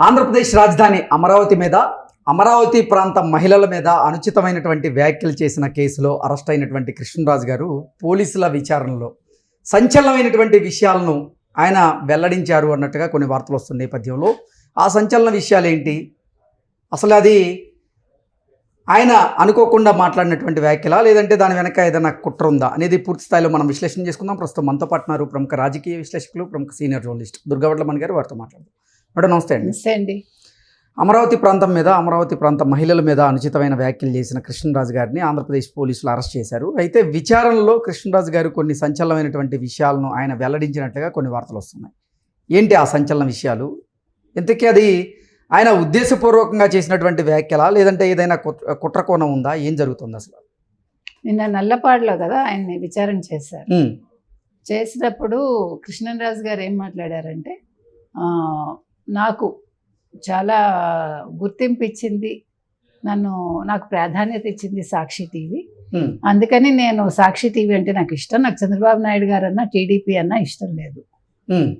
ఆంధ్రప్రదేశ్ రాజధాని అమరావతి మీద అమరావతి ప్రాంత మహిళల మీద అనుచితమైనటువంటి వ్యాఖ్యలు చేసిన కేసులో అరెస్ట్ అయినటువంటి కృష్ణరాజు గారు పోలీసుల విచారణలో. సంచలనమైనటువంటి విషయాలను ఆయన వెల్లడించారు అన్నట్టుగా కొన్ని వార్తలు వస్తున్న నేపథ్యంలో. ఆ సంచలన విషయాలు ఏంటి? అసలు అది ఆయన అనుకోకుండా మాట్లాడినటువంటి వ్యాఖ్యలా? లేదంటే దాని వెనక ఏదైనా కుట్ర ఉందా? అనేది పూర్తి స్థాయిలో మనం విశ్లేషణ చేసుకుందాం. ప్రస్తుతం మనతో పాటున్నారు ప్రముఖ రాజకీయ విశ్లేషకులు ప్రముఖ సీనియర్ జర్నలిస్ట్ దుర్గావడ్ల మణి గారు వారితో మాట్లాడదాం. మేడం నమస్తే అండి. నమస్తే అండి. అమరావతి ప్రాంతం మీద అమరావతి ప్రాంత మహిళల మీద అనుచితమైన వ్యాఖ్యలు చేసిన కృష్ణరాజు గారిని ఆంధ్రప్రదేశ్ పోలీసులు అరెస్ట్ చేశారు. అయితే విచారణలో కృష్ణరాజు గారు కొన్ని సంచలనమైనటువంటి విషయాలను ఆయన వెల్లడించినట్లుగా కొన్ని వార్తలు వస్తున్నాయి. ఏంటి ఆ సంచలన విషయాలు? ఇంతకీ అది ఆయన ఉద్దేశపూర్వకంగా చేసినటువంటి వ్యాఖ్యలా? లేదంటే ఏదైనా కుట్ర కుట్రకోణం ఉందా? ఏం జరుగుతుంది అసలు? నిన్న నల్లపాడులో కదా ఆయన్ని విచారణ చేశారు. చేసినప్పుడు కృష్ణరాజు గారు ఏం మాట్లాడారంటే నాకు చాలా గుర్తింపు ఇచ్చింది నన్ను నాకు ప్రాధాన్యత ఇచ్చింది సాక్షి టీవీ. అందుకని నేను సాక్షి టీవీ అంటే నాకు ఇష్టం నాకు చంద్రబాబు నాయుడు గారు అన్న టీడీపీ అన్న ఇష్టం లేదు.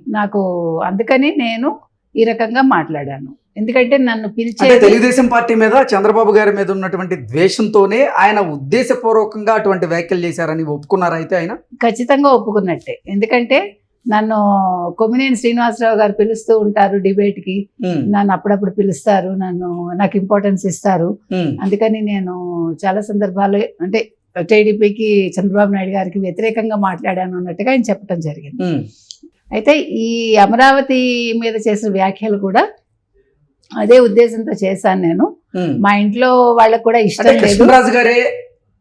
నాకు అందుకని నేను ఈ రకంగా మాట్లాడాను. ఎందుకంటే నన్ను పిలిచే తెలుగుదేశం పార్టీ మీద చంద్రబాబు గారి మీద ఉన్నటువంటి ద్వేషంతోనే ఆయన ఉద్దేశపూర్వకంగా అటువంటి వ్యాఖ్యలు చేశారని ఒప్పుకున్నారా అయితే ఆయన? ఖచ్చితంగా ఒప్పుకున్నట్టే. ఎందుకంటే నన్ను కొమ్మినేని శ్రీనివాసరావు గారు పిలుస్తూ ఉంటారు డిబేట్కి ఉమ్, నన్ను అప్పుడప్పుడు పిలుస్తారు నన్ను నాకు ఇంపార్టెన్స్ ఇస్తారు. అందుకని నేను చాలా సందర్భాలు అంటే టీడీపీకి చంద్రబాబు నాయుడు గారికి వ్యతిరేకంగా మాట్లాడాను అన్నట్టుగా ఆయన చెప్పడం జరిగింది. అయితే ఈ అమరావతి మీద చేసిన వ్యాఖ్యలు కూడా అదే ఉద్దేశంతో చేశాను నేను. మా ఇంట్లో వాళ్ళకు కూడా ఇష్టం లేదు.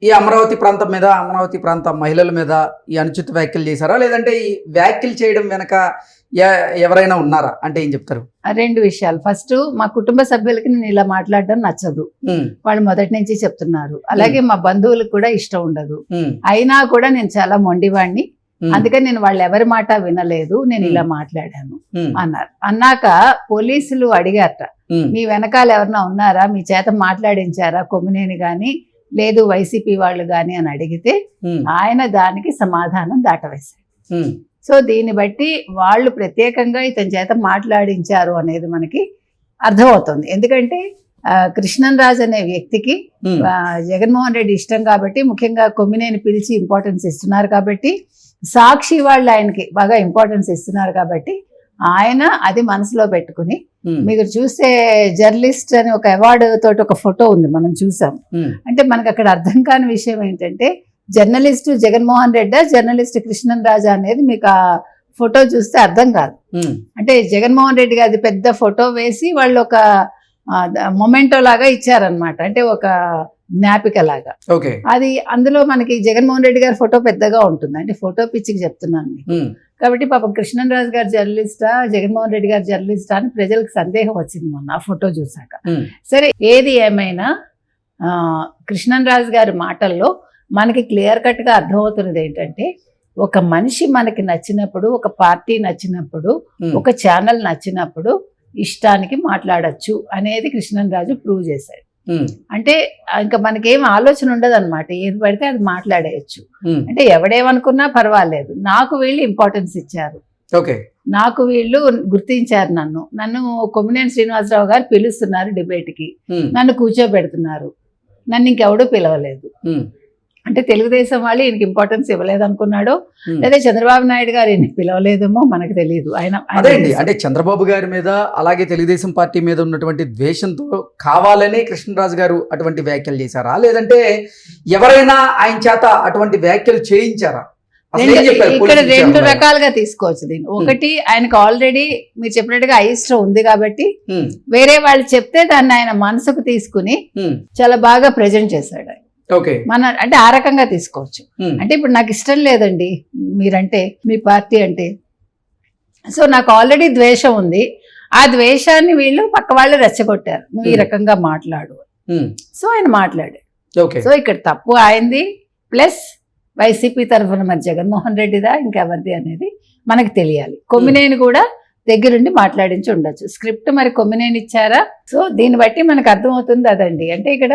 ఈ అమరావతి ప్రాంతం మీద అమరావతి ప్రాంత మహిళల మీద ఈ అనుచిత వ్యాఖ్యలు చేశారా? లేదంటే ఈ వ్యాఖ్యలు చేయడం వెనక ఎవరైనా ఉన్నారా? అంటే ఏం చెప్తారు? రెండు విషయాలు. ఫస్ట్ మా కుటుంబ సభ్యులకి నేను ఇలా మాట్లాడడం నచ్చదు. వాళ్ళు మొదటి నుంచి చెప్తున్నారు. అలాగే మా బంధువులకు కూడా ఇష్టం ఉండదు. అయినా కూడా నేను చాలా మొండివాడిని అందుకని నేను వాళ్ళు ఎవరి మాట వినలేదు. నేను ఇలా. మాట్లాడాను అన్నారు. అన్నాక పోలీసులు అడిగారట. మీ వెనకాల ఎవరన్నా ఉన్నారా? మీ చేత మాట్లాడించారా కొమ్మినేని గాని? లేదు వైసీపీ వాళ్ళు గాని అని అడిగితే ఆయన దానికి సమాధానం దాటవేశారు సో దీన్ని బట్టి వాళ్ళు ప్రత్యేకంగా ఇతని చేత మాట్లాడించారు అనేది మనకి అర్థమవుతుంది. ఎందుకంటే కృష్ణన్ రాజ్ అనే వ్యక్తికి జగన్మోహన్ రెడ్డి ఇష్టం కాబట్టి ముఖ్యంగా కొమ్మినేని పిలిచి ఇంపార్టెన్స్ ఇస్తున్నారు కాబట్టి సాక్షి వాళ్ళు ఆయనకి బాగా ఇంపార్టెన్స్ ఇస్తున్నారు కాబట్టి ఆయన అది మనసులో పెట్టుకుని మీరు చూస్తే జర్నలిస్ట్ అని ఒక అవార్డు తోటి ఒక ఫోటో ఉంది మనం చూసాం. అంటే మనకు అక్కడ అర్థం కాని విషయం ఏంటంటే జర్నలిస్ట్ జగన్మోహన్ రెడ్డా జర్నలిస్ట్ కృష్ణన్ రాజా అనేది మీకు ఆ ఫోటో చూస్తే అర్థం కాదు. అంటే జగన్మోహన్ రెడ్డి గారి పెద్ద ఫోటో వేసి వాళ్ళు ఒక మొమెంటో లాగా ఇచ్చారనమాట అంటే ఒక జ్ఞాపిక లాగా అది అందులో మనకి జగన్మోహన్ రెడ్డి గారి ఫోటో పెద్దగా ఉంటుంది అంటే ఫోటో పిచ్చికి చెప్తున్నాను కాబట్టి పాపం కృష్ణరాజు గారు జర్నలిస్టా జగన్మోహన్ రెడ్డి గారు జర్నలిస్టా అని ప్రజలకు సందేహం వచ్చింది మొన్న ఆ ఫోటో చూసాక సరే ఏది ఏమైనా ఆ, కృష్ణరాజు గారి మాటల్లో మనకి క్లియర్ కట్గా అర్థమవుతున్నది ఏంటంటే ఒక మనిషి మనకి నచ్చినప్పుడు ఒక పార్టీ నచ్చినప్పుడు ఒక ఛానల్ నచ్చినప్పుడు ఇష్టానికి మాట్లాడొచ్చు అనేది కృష్ణరాజు ప్రూవ్ చేశాడు. అంటే ఇంకా మనకేం ఆలోచన ఉండదు అనమాట ఏది పడితే అది మాట్లాడేయచ్చు. అంటే ఎవడేమనుకున్నా పర్వాలేదు. నాకు వీళ్ళు ఇంపార్టెన్స్ ఇచ్చారు. ఓకే. నాకు వీళ్ళు గుర్తించారు నన్ను. నన్ను కొమ్మినేని శ్రీనివాసరావు గారు పిలుస్తున్నారు డిబేట్కి. ఉమ్, నన్ను కూర్చోబెడుతున్నారు. నన్ను ఇంకెవడూ పిలవలేదు. అంటే తెలుగుదేశం వాళ్ళు ఈయనకి ఇంపార్టెన్స్ ఇవ్వలేదు అనుకున్నాడో ఉమ్. లేదా చంద్రబాబు నాయుడు గారు ఈయనకి పిలవలేదేమో మనకు తెలియదు ఆయన అదే. అంటే చంద్రబాబు గారి మీద అలాగే తెలుగుదేశం పార్టీ మీద ఉన్నటువంటి ద్వేషంతో కావాలని కృష్ణరాజు గారు అటువంటి వ్యాఖ్యలు చేశారా లేదంటే ఎవరైనా ఆయన చేత అటువంటి వ్యాఖ్యలు చేయించారా ఇక్కడ రెండు? రకాలుగా తీసుకోవచ్చు దీన్ని ఒకటి ఆయనకు ఆల్రెడీ మీరు చెప్పినట్టుగా అయిష్టం ఉంది కాబట్టి ఉమ్, వేరే వాళ్ళు చెప్తే దాన్ని ఆయన మనసుకు తీసుకుని చాలా బాగా ప్రజెంట్ చేశాడు ఆయన. ఓకే. మన అంటే ఆ రకంగా తీసుకోవచ్చు. ఉమ్, అంటే ఇప్పుడు నాకు ఇష్టం లేదండి మీరంటే మీ పార్టీ అంటే. సో నాకు ఆల్రెడీ ద్వేషం ఉంది. ఆ ద్వేషాన్ని వీళ్ళు పక్క వాళ్ళు రెచ్చగొట్టారు. నువ్వు ఈ Hmm. రకంగా మాట్లాడు ఉమ్, సో ఆయన మాట్లాడాడు. సో ఇక్కడ తప్పు ఆయనది ప్లస్ వైసీపీ తరఫున మరి జగన్మోహన్ రెడ్డిదా ఇంకెవరిది అనేది మనకు తెలియాలి. కొమ్మినేని కూడా దగ్గరుండి మాట్లాడించి ఉండొచ్చు. స్క్రిప్ట్ మరి కొమ్మినేని ఇచ్చారా? సో దీన్ని బట్టి మనకు అర్థమవుతుంది అదండి. అంటే ఇక్కడ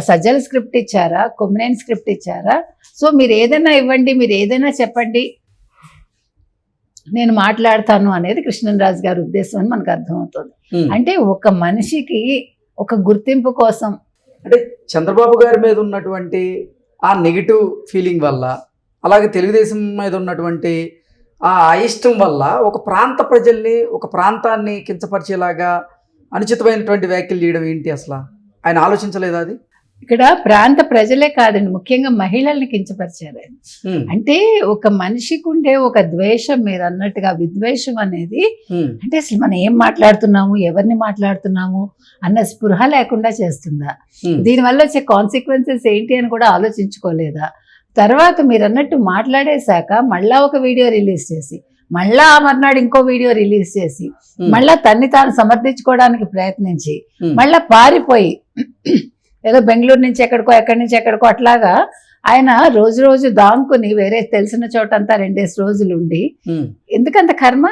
సజ్జల స్క్రిప్ట్ ఇచ్చారా? కొమ్మినేని స్క్రిప్ట్ ఇచ్చారా? సో మీరు ఏదైనా ఇవ్వండి మీరు ఏదైనా చెప్పండి. నేను మాట్లాడతాను అనేది కృష్ణరాజు గారి ఉద్దేశం అని మనకు అర్థమవుతుంది. అంటే ఒక మనిషికి ఒక గుర్తింపు కోసం. అంటే చంద్రబాబు గారి మీద ఉన్నటువంటి ఆ నెగిటివ్ ఫీలింగ్ వల్ల అలాగే తెలుగుదేశం మీద ఉన్నటువంటి ఆ అయిష్టం వల్ల ఒక ప్రాంత ప్రజల్ని ఒక ప్రాంతాన్ని కించపరిచేలాగా అనుచితమైనటువంటి వ్యాఖ్యలు చేయడం ఏంటి అసలు? ఆయన ఆలోచించలేదా అది? ఇక్కడ ప్రాంత ప్రజలే కాదండి ముఖ్యంగా మహిళల్ని కించపరిచారు ఆయన. అంటే ఒక మనిషికి ఉండే ఒక ద్వేషం మీరు అన్నట్టుగా విద్వేషం అనేది అంటే అసలు మనం ఏం మాట్లాడుతున్నాము ఎవరిని మాట్లాడుతున్నాము అన్న స్పృహ లేకుండా చేస్తుందా? దీనివల్ల వచ్చే కాన్సిక్వెన్సెస్ ఏంటి అని కూడా ఆలోచించుకోలేదా? తర్వాత మీరు అన్నట్టు మాట్లాడేశాక మళ్ళా ఒక వీడియో రిలీజ్ చేసి మళ్ళా ఆ మర్నాడు ఇంకో వీడియో రిలీజ్ చేసి మళ్ళా తన్ని తాను సమర్థించుకోవడానికి ప్రయత్నించి మళ్ళా పారిపోయి ఏదో బెంగళూరు నుంచి ఎక్కడికో ఎక్కడి నుంచి ఎక్కడికో అట్లాగా ఆయన రోజు రోజు దాంకుని వేరే తెలిసిన చోటంతా రెండేసి రోజులు ఉండి ఎందుకంత కర్మ?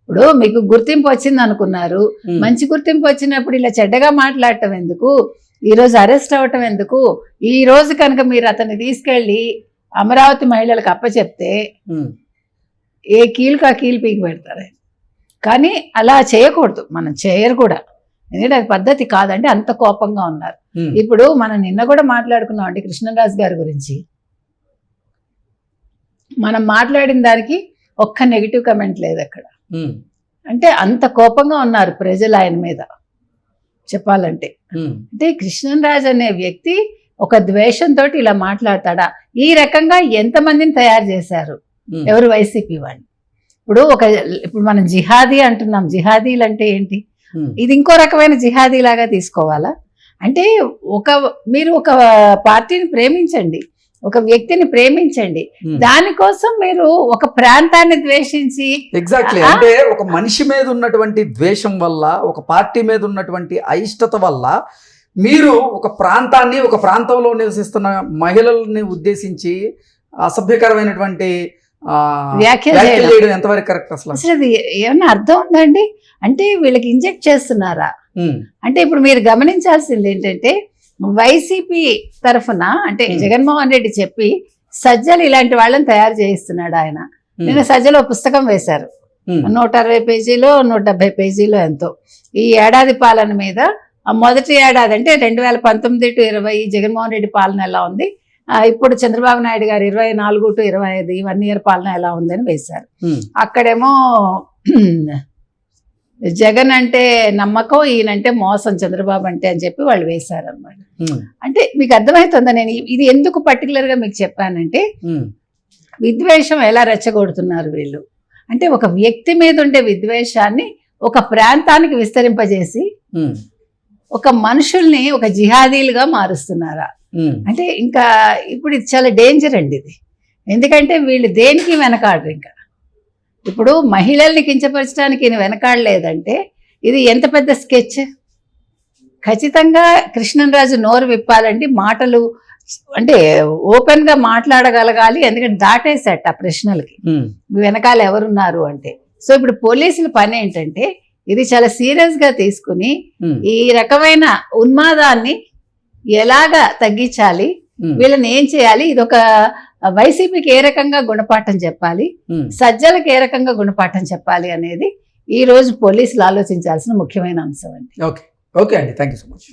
ఇప్పుడు మీకు గుర్తింపు వచ్చింది అనుకున్నారు. మంచి గుర్తింపు వచ్చినప్పుడు ఇలా చెడ్డగా మాట్లాడటం ఎందుకు? ఈ రోజు అరెస్ట్ అవ్వటం ఎందుకు? ఈ రోజు కనుక మీరు అతన్ని తీసుకెళ్ళి అమరావతి మహిళలకు అప్పచెప్తే ఏ కీలుకు ఆ కీలు పీకి పెడతారు. కానీ అలా చేయకూడదు. మనం చేయరు కూడా. ఎందుకంటే అది పద్ధతి కాదంటే అంత కోపంగా ఉన్నారు. ఇప్పుడు మనం నిన్న కూడా మాట్లాడుకున్నాం అండి కృష్ణరాజు గారి గురించి. మనం మాట్లాడిన దానికి ఒక్క నెగిటివ్ కమెంట్ లేదు అక్కడ. ఉమ్, అంటే అంత కోపంగా ఉన్నారు ప్రజలు ఆయన మీద. చెప్పాలంటే. ఉమ్, అంటే కృష్ణరాజు అనే వ్యక్తి ఒక ద్వేషంతో ఇలా మాట్లాడతాడా? ఈ రకంగా ఎంతమందిని తయారు చేశారు? ఎవరు వైసీపీ వాళ్ళు? ఇప్పుడు ఒక ఇప్పుడు మనం జిహాదీ అంటున్నాం. జిహాదీలు అంటే ఏంటి? ఇది ఇంకో రకమైన జిహాదీ లాగా తీసుకోవాలా? అంటే ఒక మీరు ఒక పార్టీని ప్రేమించండి ఒక వ్యక్తిని ప్రేమించండి. ఉమ్. దానికోసం మీరు ఒక ప్రాంతాన్ని ద్వేషించి ఎగ్జాక్ట్లీ అంటే ఒక మనిషి మీద ఉన్నటువంటి ద్వేషం వల్ల ఒక పార్టీ మీద ఉన్నటువంటి అయిష్టత వల్ల మీరు ఒక ప్రాంతాన్ని ఒక ప్రాంతంలో నివసిస్తున్న మహిళల్ని ఉద్దేశించి అసభ్యకరమైనటువంటి వ్యాఖ్యలు చేయడం. ఎంతవరకు కరెక్ట్ అసలు? అసలు ఏమన్నా అర్థం ఉందండి? అంటే వీళ్ళకి ఇంజెక్ట్ చేస్తున్నారా? అంటే ఇప్పుడు మీరు గమనించాల్సింది ఏంటంటే వైసీపీ తరఫున అంటే. జగన్మోహన్ రెడ్డి చెప్పి సజ్జలు ఇలాంటి వాళ్ళని తయారు చేయిస్తున్నాడు ఆయన. నిన్న సజ్జలు పుస్తకం వేశారు. నూట అరవై పేజీలో నూట డెబ్బై పేజీలో ఎంతో. ఈ ఏడాది పాలన మీద మొదటి ఏడాది అంటే రెండు వేల పంతొమ్మిది టు ఇరవై జగన్మోహన్ రెడ్డి పాలన ఎలా ఉంది? ఇప్పుడు చంద్రబాబు నాయుడు గారు ఇరవై నాలుగు టు ఇరవై ఐదు వన్ ఇయర్ పాలన ఎలా ఉందని వేశారు. అక్కడేమో జగన్ అంటే నమ్మకం ఈయనంటే మోసం చంద్రబాబు అంటే అని చెప్పి వాళ్ళు వేశారు అనమాట ఉమ్, అంటే మీకు అర్థమవుతుందా నేను ఇది ఎందుకు particular గా మీకు చెప్పానంటే విద్వేషం ఎలా రెచ్చగొడుతున్నారు వీళ్ళు? అంటే ఒక వ్యక్తి మీద ఉండే విద్వేషాన్ని ఒక ప్రాంతానికి విస్తరింపజేసి ఒక మనుషుల్ని ఒక జిహాదీలుగా మారుస్తున్నారా? అంటే ఇంకా ఇప్పుడు ఇది చాలా డేంజర్ అండి ఇది. ఎందుకంటే వీళ్ళు దేనికి వెనకాడరు ఇంకా? ఇప్పుడు మహిళల్ని కించపరచడానికి ఈయన వెనకాడలేదంటే ఇది ఎంత పెద్ద స్కెచ్? ఖచ్చితంగా కృష్ణరాజు నోరు విప్పాలండి మాటలు అంటే ఓపెన్గా మాట్లాడగలగాలి ఎందుకంటే దాటేసేట ఆ ప్రశ్నలకి. వెనకాల ఎవరున్నారు అంటే. సో ఇప్పుడు పోలీసుల పని ఏంటంటే ఇది చాలా సీరియస్గా తీసుకుని ఉమ్, ఈ రకమైన ఉన్మాదాన్ని ఎలాగా తగ్గించాలి వీళ్ళని ఏం చేయాలి ఇది ఒక వైసీపీకి ఏ రకంగా గుణపాఠం చెప్పాలి. సజ్జలకు ఏ రకంగా గుణపాఠం చెప్పాలి అనేది ఈ రోజు పోలీసులు ఆలోచించాల్సిన ముఖ్యమైన అంశం అండి. ఓకే. ఓకే అండి. Thank you so much.